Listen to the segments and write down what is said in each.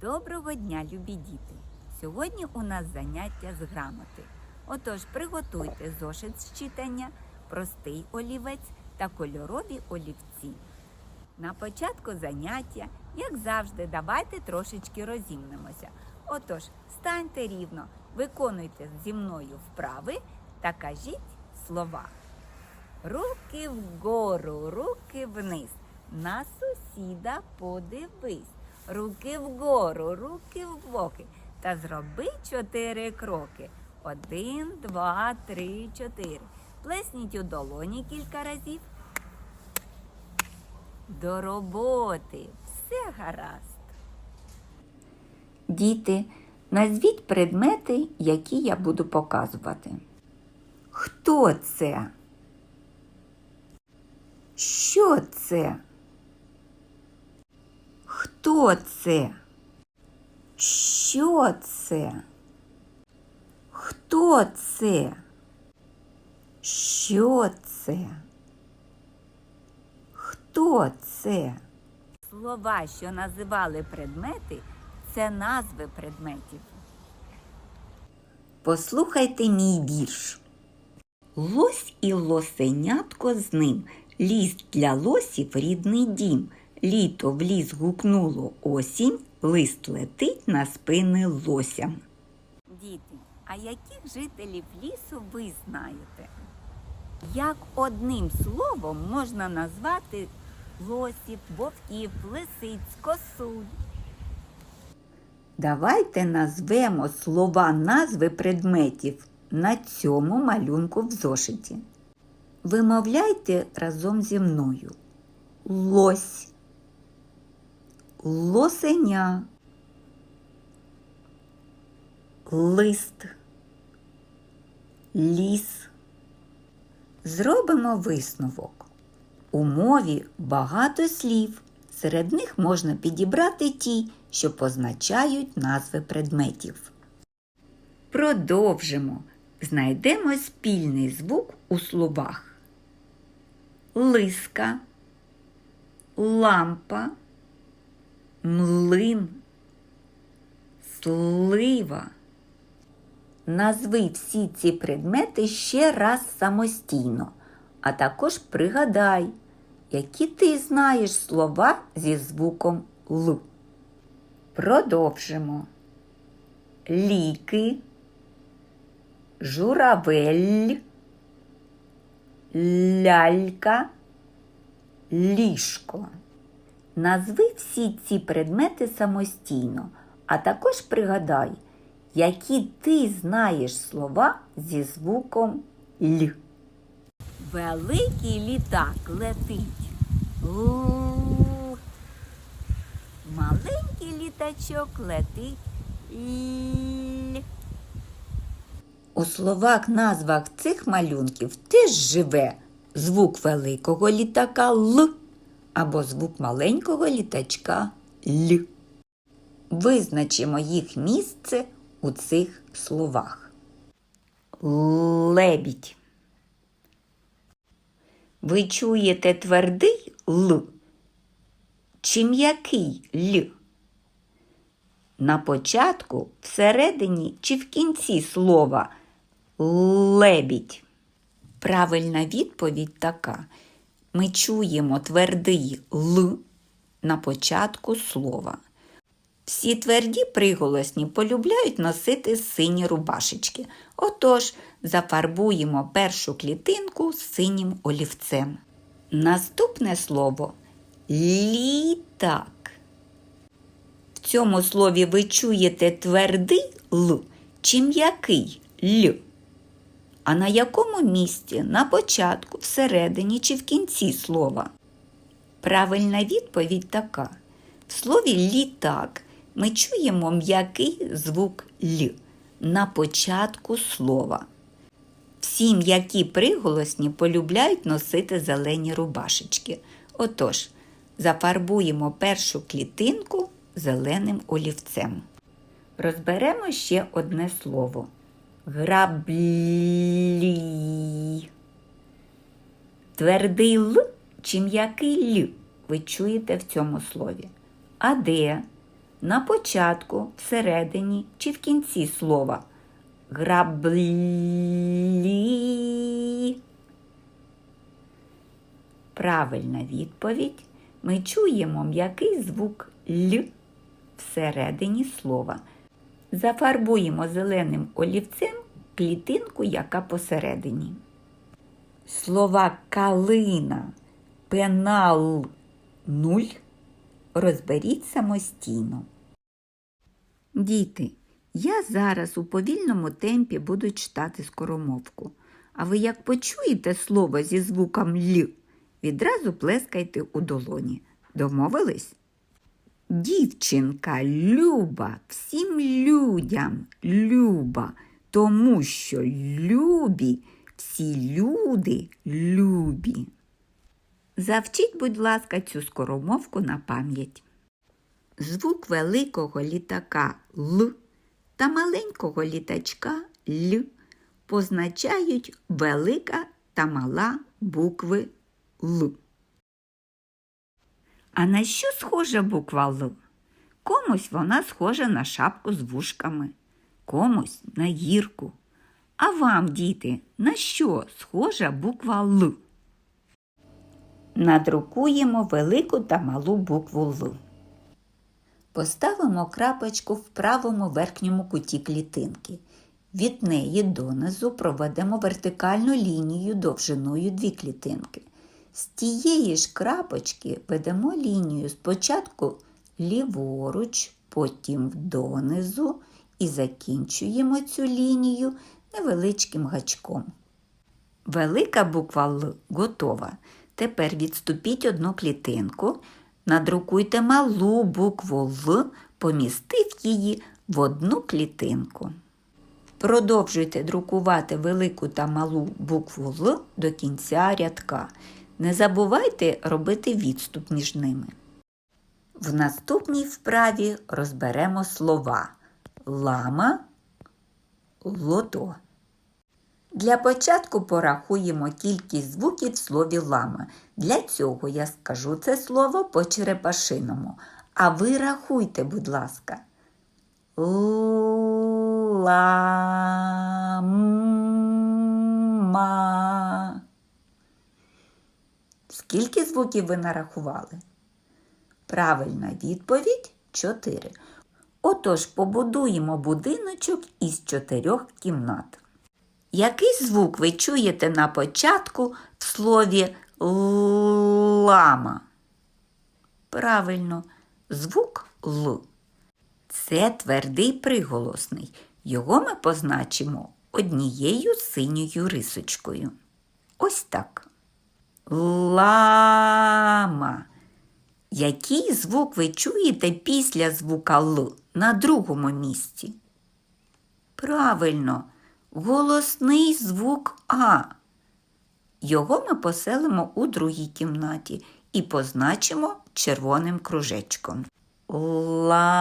Доброго дня, любі діти! Сьогодні у нас заняття з грамоти. Отож, приготуйте зошит з читання, простий олівець та кольорові олівці. На початку заняття, як завжди, давайте трошечки розімнемося. Отож, станьте рівно, виконуйте зі мною вправи та кажіть слова. Руки вгору, руки вниз. На сусіда подивись. Руки вгору, руки в боки. Та зроби чотири кроки. Один, два, три, чотири. Плесніть у долоні кілька разів. До роботи. Все гаразд. Діти, назвіть предмети, які я буду показувати. Хто це? Що це? Хто це? Що це? Хто це? Що це? Хто це? Слова, що називали предмети, це назви предметів. Послухайте мій вірш. Лось і лосенятко з ним, ліс для лосів рідний дім. Літо в ліс гукнуло осінь, лист летить на спини лосям. Діти, а яких жителів лісу ви знаєте? Як одним словом можна назвати лосів, вовків, лисиць, косуль? Давайте назвемо слова назви предметів на цьому малюнку в зошиті. Вимовляйте разом зі мною. Лось, лосеня, лист, ліс. Зробимо висновок. У мові багато слів. Серед них можна підібрати ті, що позначають назви предметів. Продовжимо. Знайдемо спільний звук у словах. Лиска, лампа, млин, слива. Назви всі ці предмети ще раз самостійно, а також пригадай, які ти знаєш слова зі звуком Л. Продовжимо. Ліки, журавель, лялька, ліжко. Назви всі ці предмети самостійно, а також пригадай, які ти знаєш слова зі звуком Л. Великий літак летить. Л. Маленький літачок летить. Л. У словах назвах цих малюнків теж живе звук великого літака Л або звук маленького літачка Л. Визначимо їх місце у цих словах. Лебідь. Ви чуєте твердий Л чи м'який Л? На початку, всередині чи в кінці слова лебідь. Правильна відповідь така. Ми чуємо твердий Л на початку слова. Всі тверді приголосні полюбляють носити сині рубашечки. Отож, зафарбуємо першу клітинку синім олівцем. Наступне слово літак. В цьому слові ви чуєте твердий Л чи м'який Л. А на якому місці? На початку, всередині чи в кінці слова? Правильна відповідь така. В слові літак ми чуємо м'який звук Л на початку слова. Всі м'які приголосні полюбляють носити зелені рубашечки. Отож, зафарбуємо першу клітинку зеленим олівцем. Розберемо ще одне слово. Граблі. Твердий Л чи м'який Л ви чуєте в цьому слові. А де? на початку, всередині чи в кінці слова? Граблі. Правильна відповідь. Ми чуємо м'який звук Л всередині слова. Зафарбуємо зеленим олівцем клітинку, яка посередині. Слова калина, пенал, нуль розберіть самостійно. Діти, я зараз у повільному темпі буду читати скоромовку. А ви як почуєте слово зі звуком Л, відразу плескайте у долоні. Домовились? Дівчинка люба всім людям люба, тому що любі всі люди любі. Завчіть, будь ласка, цю скоромовку на пам'ять. Звук великого літака Л та маленького літачка Л позначають велика та мала букви Л. А на що схожа буква Л? Комусь вона схожа на шапку з вушками, комусь на гірку. А вам, діти, на що схожа буква Л? Надрукуємо велику та малу букву Л. Поставимо крапочку в правому верхньому куті клітинки. Від неї донизу проведемо вертикальну лінію довжиною дві клітинки. З тієї ж крапочки ведемо лінію спочатку ліворуч, потім донизу і закінчуємо цю лінію невеличким гачком. Велика буква Л готова. Тепер відступіть одну клітинку, надрукуйте малу букву Л, помістив її в одну клітинку. Продовжуйте друкувати велику та малу букву Л до кінця рядка. Не забувайте робити відступ між ними. В наступній вправі розберемо слова лама, лото. Для початку порахуємо кількість звуків в слові лама. Для цього я скажу це слово по черепашиному. А ви рахуйте, будь ласка. Лама. Скільки звуків ви нарахували? Правильна відповідь 4. Отож, побудуємо будиночок із чотирьох кімнат. Який звук ви чуєте на початку в слові лама? Правильно, звук Л. Це твердий приголосний. Його ми позначимо однією синьою рисочкою. Ось так. Лама. Який звук ви чуєте після звука Л на другому місці? Правильно, голосний звук А. Його ми поселимо у другій кімнаті і позначимо червоним кружечком. Лама.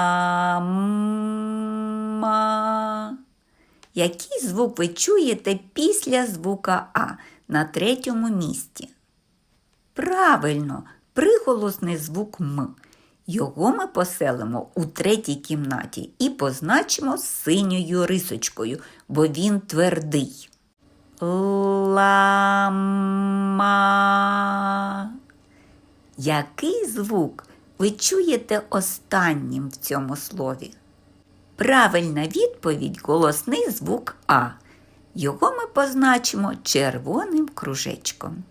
Який звук ви чуєте після звука А на третьому місці? Правильно, приголосний звук М. Його ми поселимо у третій кімнаті і позначимо синьою рисочкою, бо він твердий. Лама. Який звук ви чуєте останнім в цьому слові? Правильна відповідь голосний звук А. Його ми позначимо червоним кружечком.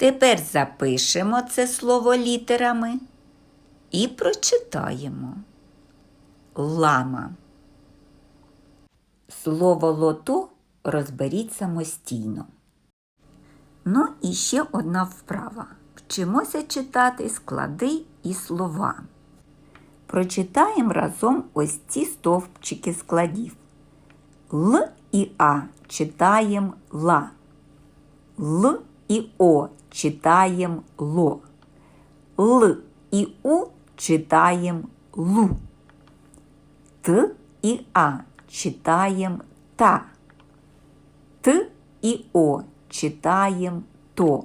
Тепер запишемо це слово літерами і прочитаємо. Лама. Слово лото розберіть самостійно. Ну і ще одна вправа. Вчимося читати склади і слова. Прочитаємо разом ось ці стовпчики складів. Л і А читаємо ла. Л і О читаємо ло. Л і У читаємо лу. Т і А читаємо та. Т і О читаємо то.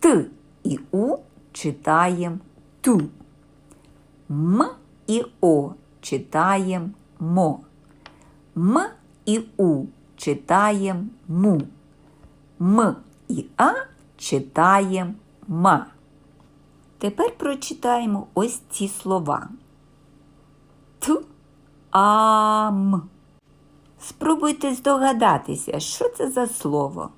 Т і У читаємо ту. М і О читаєм мо. М і У читаєм му. М і А читаєм ма. Тепер прочитаємо ось ці слова. Т, ам. Спробуйте здогадатися, що це за слово.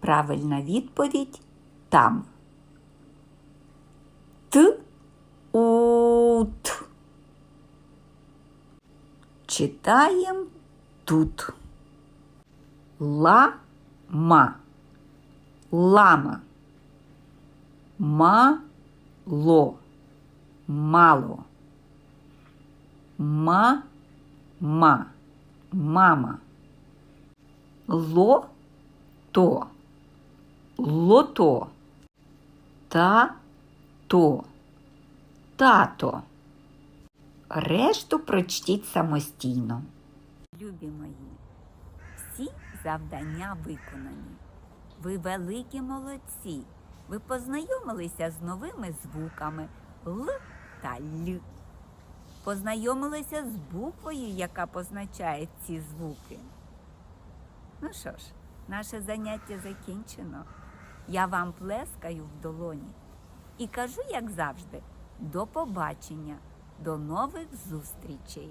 Правильна відповідь там. Т, ут. Читаєм тут. Ла-ма. Лама. Мало. Мало. Ма-ма. Мама. Ло-то. Лото. Та-то. Тато. Решту прочтіть самостійно. Любі мої, всі завдання виконані. Ви великі молодці. Ви познайомилися з новими звуками Л та Л. Познайомилися з буквою, яка позначає ці звуки. Ну що ж, наше заняття закінчено. Я вам плескаю в долоні і кажу, як завжди, до побачення, до нових зустрічей.